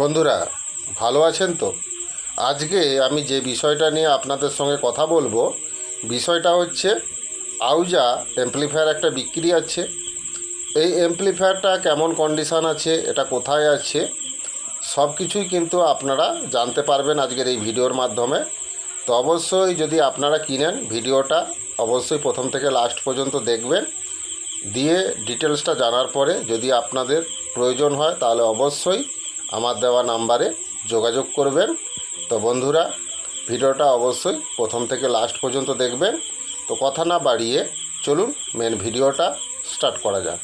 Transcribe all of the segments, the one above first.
বন্ধুরা, ভালো আছেন তো? আজকে আমি যে বিষয়টা নিয়ে আপনাদের সঙ্গে কথা বলব, বিষয়টা হচ্ছে আউজা এমপ্লিফায়ার একটা বিক্রি আছে। এই এমপ্লিফায়ারটা কেমন কন্ডিশান আছে, এটা কোথায় আছে, সব কিছুই কিন্তু আপনারা জানতে পারবেন আজকের এই ভিডিওর মাধ্যমে। তো অবশ্যই যদি আপনারা কিনেন ভিডিওটা, অবশ্যই প্রথম থেকে লাস্ট পর্যন্ত দেখবেন। দিয়ে ডিটেলসটা জানার পরে যদি আপনাদের প্রয়োজন হয়, তাহলে অবশ্যই আমার দেওয়া নাম্বারে যোগাযোগ করবেন। তো বন্ধুরা, ভিডিওটা অবশ্যই প্রথম থেকে লাস্ট পর্যন্ত দেখবেন। তো কথা না বাড়িয়ে চলুন মেন ভিডিওটা স্টার্ট করা যাক।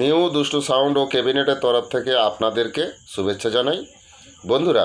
নিউ দুষ্টু সাউন্ড ও ক্যাবিনেটের তরফ থেকে আপনাদেরকে শুভেচ্ছা জানাই। বন্ধুরা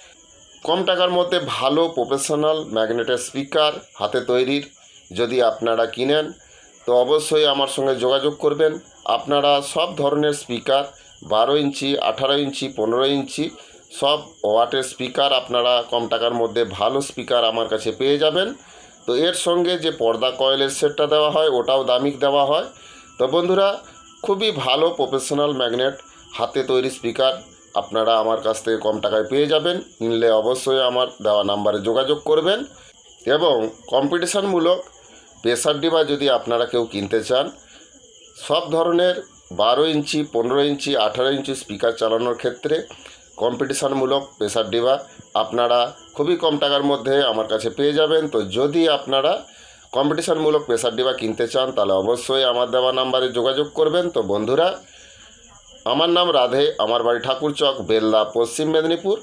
কম টাকার মধ্যে ভালো প্রফেশনাল ম্যাগনেটের স্পিকার হাতে তৈরির যদি আপনারা কিনেন, তো অবশ্যই আমার সঙ্গে যোগাযোগ করবেন। আপনারা সব ধরনের স্পিকার বারো ইঞ্চি, আঠারো ইঞ্চি, পনেরো ইঞ্চি, সব ওয়াটের স্পিকার আপনারা কম টাকার মধ্যে ভালো স্পিকার আমার কাছে পেয়ে যাবেন। তো এর সঙ্গে যে পর্দা কয়েলের সেটটা দেওয়া হয়, ওটাও দামিক দেওয়া হয়। তো বন্ধুরা, খুবই ভালো প্রফেশনাল ম্যাগনেট হাতে তৈরি স্পিকার আপনারা আমার কাছ থেকে কম টাকায় পেয়ে যাবেন। নিলে অবশ্যই আমার দেওয়া নাম্বারে যোগাযোগ করবেন। এবং কম্পিটিশানমূলক প্রেসার ডিবা যদি আপনারা কেউ কিনতে চান, সব ধরনের বারো ইঞ্চি, পনেরো ইঞ্চি, আঠারো ইঞ্চি স্পিকার চালানোর ক্ষেত্রে কম্পিটিশানমূলক প্রেসার ডিবা আপনারা খুবই কম টাকার মধ্যে আমার কাছে পেয়ে যাবেন। তো যদি আপনারা কম্পিটিশানমূলক প্রেসার ডিবা কিনতে চান, তাহলে অবশ্যই আমার দেওয়া নাম্বারে যোগাযোগ করবেন। তো বন্ধুরা আমার নাম রাধে আমার বাড়ি ঠাকুরচক বেলদা পশ্চিম মেদিনীপুর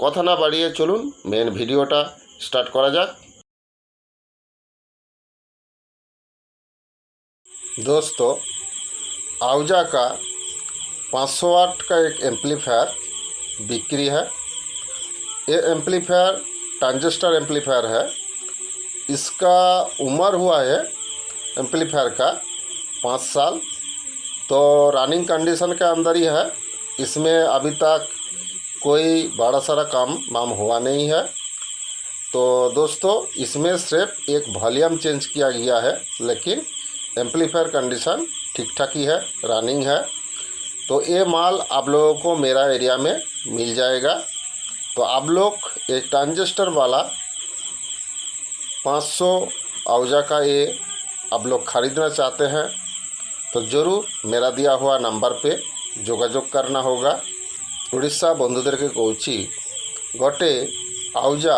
কথা না বাড়িয়ে চলুন মেন ভিডিওটা स्टार्ट करा जाक दोस्तों आउजा का 500 वाट का एक एम्पलीफायर बिक्री है ये एम्पलीफायर ट्रांजिस्टर एम्पलीफायर है इसका उम्र हुआ है एम्पलीफायर का पाँच साल तो रनिंग कंडीशन के अंदर ही है। इसमें अभी तक कोई बड़ा सारा काम वाम हुआ नहीं है। तो दोस्तों, इसमें सिर्फ़ एक वॉल्यूम चेंज किया गया है, लेकिन एम्पलीफायर कंडीशन ठीक ठाक ही है रनिंग है। तो ये माल आप लोगों को मेरा एरिया में मिल जाएगा। तो आप लोग ये ट्रांजिस्टर वाला 500 औजा का ये आप लोग ख़रीदना चाहते हैं तो ज़रूर मेरा दिया हुआ नंबर पे যোগাযোগ करना होगा উড়িষ্যা বন্ধুদেরকে কৌছি গটে আউজা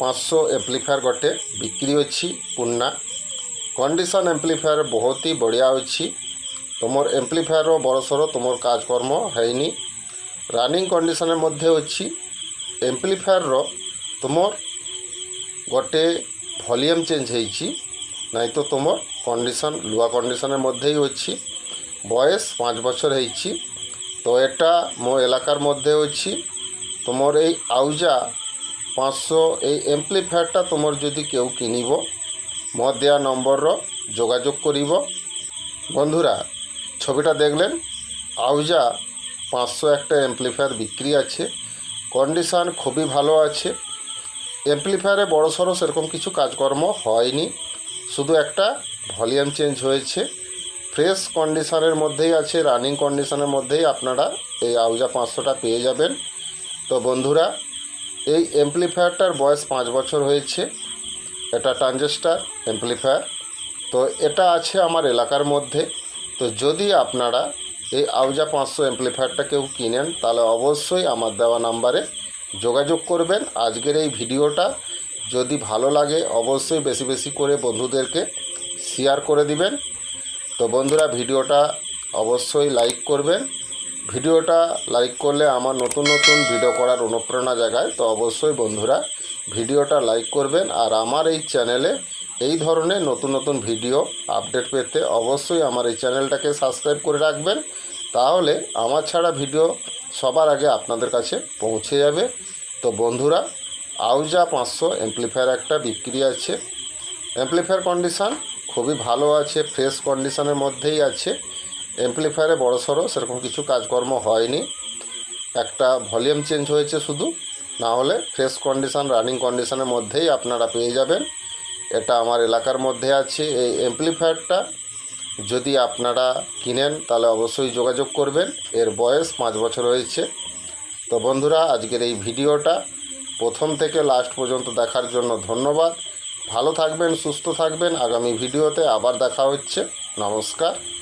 পাঁচশো এম্পলিফায়ার গটে বিক্রি অছি পুন্না কন্ডিশন এম্পলিফায়ার বহুত হি বঢ়িয়া অছি তোমার এম্পলিফায়ার বড়সড় তোমার কাজকর্ম হয়নি রানিং কন্ডিশনের মধ্যে অছি এম্পলিফায়ার তোমার গটে ভলিউম চেঞ্জ হয়েছি নাই তো তোমার কন্ডিশন লুয়া কন্ডিশনের মধ্যেই অছি বয়স পাঁচ বছর হয়েছি তো এটা মো এলাকার মধ্যে অছি তোমার এই আউজা পাঁচশো, এই এমপ্লিফায়ারটা তোমার যদি কেউ কিনিব, মো দেওয়া নম্বরর যোগাযোগ করিব। বন্ধুরা, ছবিটা দেখলেন? আউজা পাঁচশো একটা এমপ্লিফায়ার বিক্রি আছে। কন্ডিশান খুবই ভালো আছে। এমপ্লিফায়ারে বড় সড়ো সেরকম কিছু কাজকর্ম হয়নি। শুধু একটা, ভলিউম চেঞ্জ হয়েছে। ফ্রেশ কন্ডিশনের মধ্যেই আছে, রানিং কন্ডিশনের মধ্যেই আপনারা এই আউজা পাঁচশোটা পেয়ে যাবেন। তো বন্ধুরা, এই এমপ্লিফায়ারটার বয়স পাঁচ বছর হয়েছে। এটা ট্রানজিস্টার অ্যাম্পলিফায়ার তো এটা আছে আমার এলাকার মধ্যে। তো যদি আপনারা এই আউজা পাঁচশো অ্যাম্পলিফায়ারটা কেউ কিনেন, তাহলে অবশ্যই আমার দেওয়া নাম্বারে যোগাযোগ করবেন। আজকের এই ভিডিওটা যদি ভালো লাগে, অবশ্যই বেশি বেশি করে বন্ধুদেরকে শেয়ার করে দিবেন। তো বন্ধুরা, ভিডিওটা অবশ্যই লাইক করবেন। ভিডিওটা লাইক করলে আমার নতুন নতুন ভিডিও করার অনুপ্রেরণা জাগায়। তো অবশ্যই বন্ধুরা, ভিডিওটা লাইক করবেন। আর আমার এই চ্যানেলে এই ধরনের নতুন নতুন ভিডিও আপডেট পেতে অবশ্যই আমার এই চ্যানেলটাকে সাবস্ক্রাইব করে রাখবেন। তাহলে আমার ছাড়া ভিডিও সবার আগে আপনাদের কাছে পৌঁছে যাবে। তো বন্ধুরা আউজা পাঁচশো অ্যাম্পলিফায়ার একটা বিক্রি আছে। অ্যাম্পলিফায়ার কন্ডিশান খুবই ভালো আছে ফ্রেশ কন্ডিশনের মধ্যেই আছে। অ্যাম্পলিফায়ারে বড় সড়ো, সেরকম কিছু কাজকর্ম হয়নি। একটা ভলিউম চেঞ্জ হয়েছে শুধু, না হলে ফ্রেশ কন্ডিশন রানিং কন্ডিশনের মধ্যেই আপনারা পেয়ে যাবেন। এটা আমার এলাকার মধ্যে আছে। এই অ্যাম্পলিফায়ারটা যদি আপনারা কিনেন, তাহলে অবশ্যই যোগাযোগ করবেন। এর বয়স পাঁচ বছর হয়েছে। তো বন্ধুরা, আজকের এই ভিডিওটা প্রথম থেকে লাস্ট পর্যন্ত দেখার জন্য ধন্যবাদ। ভালো থাকবেন, সুস্থ থাকবেন। আগামী ভিডিওতে আবার দেখা হচ্ছে। নমস্কার।